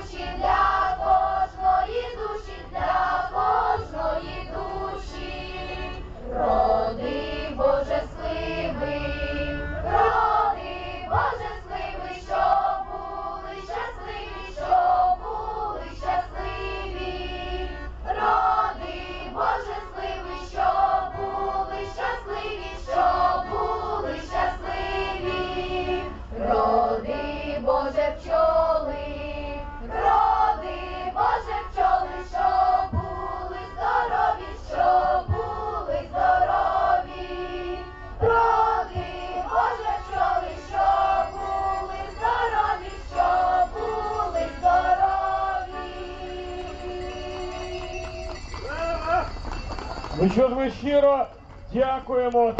you Ну що ж ми щиро дякуємо.